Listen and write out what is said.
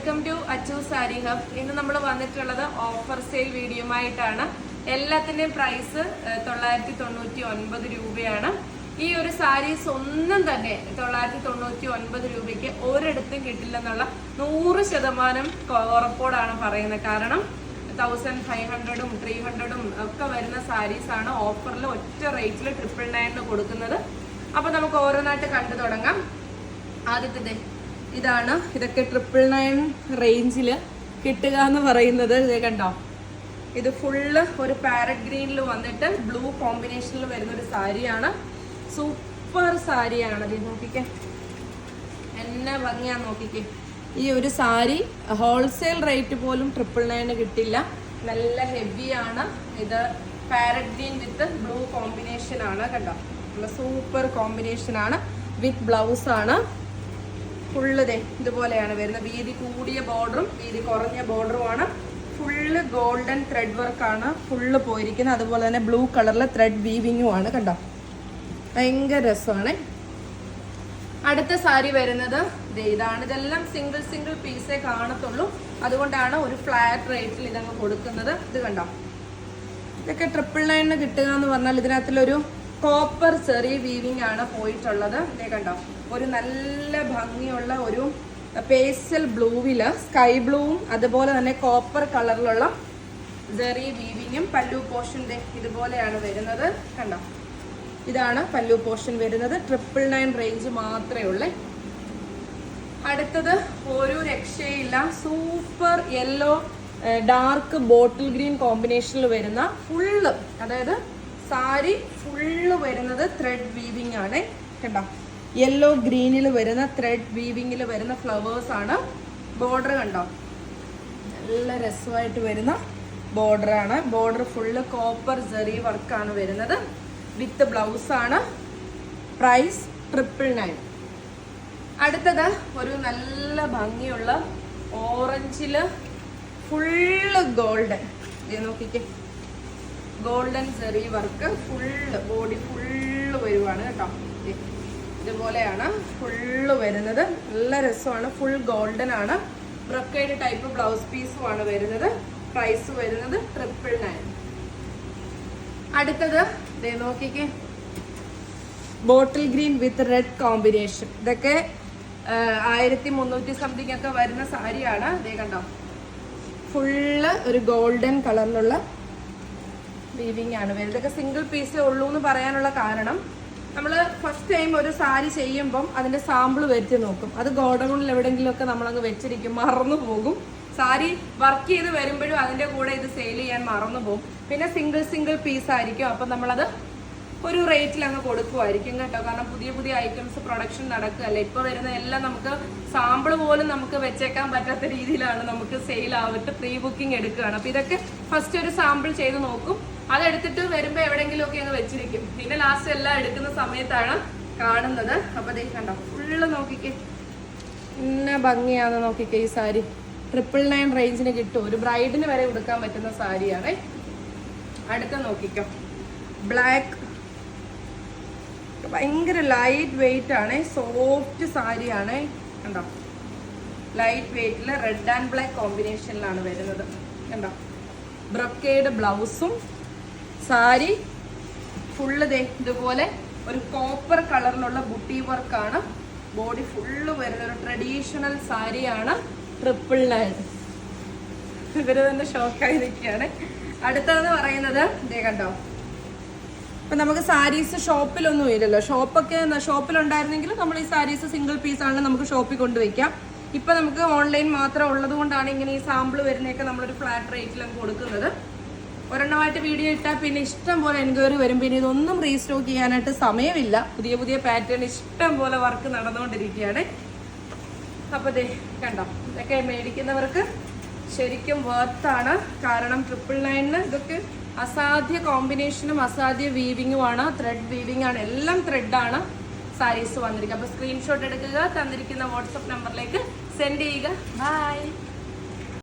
Welcome to Achu sari hub ഇന്ന് നമ്മൾ വന്നിട്ടുള്ളത് ഓഫർ സെയിൽ വീഡിയോ ആയിട്ടാണ് എല്ലാത്തിന്റെയും പ്രൈസ് തൊള്ളായിരത്തി തൊണ്ണൂറ്റി ഒൻപത് രൂപയാണ്. ഈ ഒരു സാരീസ് ഒന്നും തന്നെ തൊള്ളായിരത്തി തൊണ്ണൂറ്റി ഒൻപത് രൂപയ്ക്ക് ഒരിടത്തും കിട്ടില്ലെന്നുള്ള നൂറ് ശതമാനം ഉറപ്പോടാണ് പറയുന്നത്. കാരണം തൗസൻഡ് ഫൈവ് ഹൺഡ്രഡും ത്രീ ഹൺഡ്രഡും ഒക്കെ വരുന്ന സാരീസ് ആണ് ഓഫറിൽ ഒറ്റ റേറ്റിൽ ട്രിപ്പിൾ നയനിന് കൊടുക്കുന്നത്. അപ്പൊ നമുക്ക് ഓരോന്നായിട്ട് കണ്ടു തുടങ്ങാം. ആദ്യത്തെ ഇതാണ്. ഇതൊക്കെ ട്രിപ്പിൾ നയൻ റേഞ്ചിൽ കിട്ടുക എന്ന് പറയുന്നത്. ഇത് കണ്ടോ? ഇത് ഫുള്ള് ഒരു പാരറ്റ് ഗ്രീനിൽ വന്നിട്ട് ബ്ലൂ കോമ്പിനേഷനിൽ വരുന്ന ഒരു സാരിയാണ്. സൂപ്പർ സാരിയാണ്. ഇത് നോക്കിക്കേ. എന്നെ ഭംഗിയാ നോക്കിക്കേ. ഈ ഒരു സാരി ഹോൾസെയിൽ റേറ്റ് പോലും ട്രിപ്പിൾ നയന് കിട്ടില്ല. നല്ല ഹെവിയാണ് ഇത് parrot green with blue combination ആണ് കണ്ടോ? നല്ല സൂപ്പർ കോമ്പിനേഷൻ ആണ് വിത്ത് ബ്ലൗസ് ആണ് ഫുള്ള് ഇതുപോലെയാണ് വരുന്നത്. വീതി കൂടിയ ബോർഡറും വീതി കുറഞ്ഞ ബോർഡറുമാണ് ഫുള്ള് ഗോൾഡൻ ത്രെഡ് വർക്കാണ് ഫുള്ള് പോയിരിക്കുന്നത്. അതുപോലെ തന്നെ ബ്ലൂ കളറിലെ ത്രെഡ് വീവിങ്ങും ആണ് കണ്ടോ? ഭയങ്കര രസമാണ്. അടുത്ത സാരി വരുന്നത് ഇതാണ്. ഇതെല്ലാം സിംഗിൾ സിംഗിൾ പീസേ കാണത്തുള്ളൂ. അതുകൊണ്ടാണ് ഒരു ഫ്ലാറ്റ് റേറ്റിൽ ഇതങ്ങ് കൊടുക്കുന്നത്. ഇത് കണ്ടോ? ഇതൊക്കെ ട്രിപ്പിൾ നയനിന് കിട്ടുക എന്ന് പറഞ്ഞാൽ ഇതിനകത്തിലൊരു കോപ്പർ ചെറിയ വീവിംഗ് ആണ് പോയിട്ടുള്ളത്. ഇതേ കണ്ടോ? ഒരു നല്ല ഭംഗിയുള്ള ഒരു പേസ്റ്റൽ ബ്ലൂവിൽ സ്കൈ ബ്ലൂവും അതുപോലെ തന്നെ കോപ്പർ കളറിലുള്ള ജെറി വീവിങ്ങും പല്ലു പോർഷന്റെ ഇതുപോലെയാണ് വരുന്നത്. കണ്ടോ? ഇതാണ് പല്ലു പോർഷൻ വരുന്നത്. ട്രിപ്പിൾ നയൻ റേഞ്ച് മാത്രമേ ഉള്ളേ. അടുത്തത് ഒരു രക്ഷയില്ല. Super yellow dark bottle green കോമ്പിനേഷനിൽ വരുന്ന ഫുള്ള് അതായത് സാരി ഫുള്ള് വരുന്നത് ത്രെഡ് വീവിംഗ് ആണ്. കണ്ടോ? യെല്ലോ ഗ്രീനിൽ വരുന്ന ത്രെഡ് വീവിംഗിൽ വരുന്ന ഫ്ലവേഴ്സ് ആണ്. ബോർഡർ കണ്ടോ? നല്ല രസമായിട്ട് വരുന്ന ബോർഡർ ആണ്. ബോർഡർ ഫുള്ള് കോപ്പർ ജെറി വർക്കാണ് വരുന്നത്. വിത്ത് ബ്ലൗസ് ആണ്. പ്രൈസ് ട്രിപ്പിൾ നയൻ അടുത്തത് ഒരു നല്ല ഭംഗിയുള്ള ഓറഞ്ചിൽ ഫുള്ള് ഗോൾഡൻ നോക്കിക്കേ. Golden zari work full body full വരുവാണ് കേട്ടോ. ഇതുപോലെയാണ് ഫുള്ള് വരുന്നത്. നല്ല രസമാണ്. ഫുൾ ഗോൾഡൻ ആണ്. ബ്രൊക്കേഡ് ടൈപ്പ് ബ്ലൗസ് പീസും ആണ് വരുന്നത്. പ്രൈസ് വരുന്നത് ട്രിപ്പിൾ നയൻ അടുത്തത് ദേ നോക്കിക്കേ. Bottle green with red combination ഇതൊക്കെ ആയിരത്തി മുന്നൂറ്റി സംതിങ് ഒക്കെ വരുന്ന സാരിയാണ്. ഇതേ കണ്ടോ? ഫുള്ള് ഒരു ഗോൾഡൻ കളറിലുള്ള വീവിങ് ആണ്. ഇതൊക്കെ സിംഗിൾ പീസേ ഉള്ളൂ എന്ന് പറയാനുള്ള കാരണം നമ്മൾ ഫസ്റ്റ് ടൈം ഒരു സാരി ചെയ്യുമ്പം അതിന്റെ സാമ്പിൾ വരുത്തി നോക്കും. അത് ഗോഡൗണിൽ എവിടെയെങ്കിലുമൊക്കെ നമ്മളങ്ങ് വെച്ചിരിക്കും മറന്നു പോകും. സാരി വർക്ക് ചെയ്ത് വരുമ്പോഴും അതിന്റെ കൂടെ ഇത് സെയിൽ ചെയ്യാൻ മറന്നു പോകും. പിന്നെ സിംഗിൾ സിംഗിൾ പീസ് ആയിരിക്കും. അപ്പം നമ്മളത് ഒരു റേറ്റിൽ അങ്ങ് കൊടുക്കുമായിരിക്കും കേട്ടോ. കാരണം പുതിയ പുതിയ ഐറ്റംസ് പ്രൊഡക്ഷൻ നടക്കുകയല്ലേ? ഇപ്പൊ വരുന്ന എല്ലാം നമുക്ക് സാമ്പിൾ പോലും നമുക്ക് വെച്ചേക്കാൻ പറ്റാത്ത രീതിയിലാണ് നമുക്ക് സെയിൽ ആവിട്ട് പ്രീ ബുക്കിംഗ് എടുക്കുകയാണ്. അപ്പോൾ ഇതൊക്കെ ഫസ്റ്റ് ഒരു സാമ്പിൾ ചെയ്ത് നോക്കും. അതെടുത്തിട്ട് വരുമ്പോൾ എവിടെയെങ്കിലുമൊക്കെ അങ്ങ് വെച്ചിരിക്കും. പിന്നെ ലാസ്റ്റ് എല്ലാം എടുക്കുന്ന സമയത്താണ് കാണുന്നത്. അപ്പോൾ ദേ കണ്ടോ ഫുള്ള് നോക്കിക്കേ. ഇന്ന ഭംഗിയാന്ന് നോക്കിക്കേ ഈ സാരി. ട്രിപ്പിൾ നയൻ റേഞ്ചിന് കിട്ടും. ഒരു ബ്രൈഡിന് വരെ കൊടുക്കാൻ പറ്റുന്ന സാരിയാണേ. അടുത്ത നോക്കിക്കോ. ബ്ലാക്ക് ഭയങ്കര ലൈറ്റ് വെയിറ്റ് ആണ്. സോഫ്റ്റ് സാരിയാണ് കണ്ടോ? ലൈറ്റ് വെയിറ്റിൽ റെഡ് ആൻഡ് ബ്ലാക്ക് കോമ്പിനേഷനിലാണ് വരുന്നത്. കണ്ടോ? ബ്രൊക്കേഡ് ബ്ലൗസും സാരി ഫുള്ള് ദേ ഇതുപോലെ ഒരു കോപ്പർ കളറിലുള്ള ബുട്ടി വർക്കാണ് ബോഡി ഫുള്ള് വരുന്ന ഒരു ട്രഡീഷണൽ സാരിയാണ് ട്രിപ്പിൾ നയൻ ഇവർ തന്നെ ഷോക്കായി നിൽക്കുകയാണ് അടുത്തതെന്ന് പറയുന്നത് ഇതേ കണ്ടോ? ഇപ്പൊ നമുക്ക് സാരീസ് ഷോപ്പിലൊന്നും ഇല്ലല്ലോ. ഷോപ്പൊക്കെ ഷോപ്പിലുണ്ടായിരുന്നെങ്കിൽ നമ്മൾ ഈ സാരീസ് സിംഗിൾ പീസ് ആണെങ്കിൽ നമുക്ക് ഷോപ്പിൽ കൊണ്ടുവയ്ക്കാം ഇപ്പൊ നമുക്ക് ഓൺലൈൻ മാത്രം ഉള്ളത് കൊണ്ടാണ് ഇങ്ങനെ ഈ സാമ്പിൾ വരുന്നതൊക്കെ നമ്മളൊരു ഫ്ലാറ്റ് റേറ്റിലും കൊടുക്കുന്നത്. ഒരെണ്ണമായിട്ട് വീഡിയോ ഇട്ടാൽ പിന്നെ ഇഷ്ടം പോലെ എൻക്വയറി വരും. പിന്നെ ഇതൊന്നും റീസ്റ്റോക്ക് ചെയ്യാനായിട്ട് സമയമില്ല. പുതിയ പുതിയ പാറ്റേൺ ഇഷ്ടം പോലെ വർക്ക് നടന്നുകൊണ്ടിരിക്കുകയാണ്. അപ്പോൾ ദേ കണ്ടോ? ഇതൊക്കെ മേടിക്കുന്നവർക്ക് ശരിക്കും വർത്താണ് കാരണം ട്രിപ്പിൾ നയനിന് ഇതൊക്കെ അസാധ്യ കോമ്പിനേഷനും അസാധ്യ വീവിങ്ങുമാണ് ത്രെഡ് വീവിംഗ് ആണ്. എല്ലാം ത്രെഡാണ് സാരീസ് വന്നിരിക്കുക അപ്പോൾ സ്ക്രീൻഷോട്ട് എടുക്കുക തന്നിരിക്കുന്ന വാട്സപ്പ് നമ്പറിലേക്ക് സെൻഡ് ചെയ്യുക. ബൈ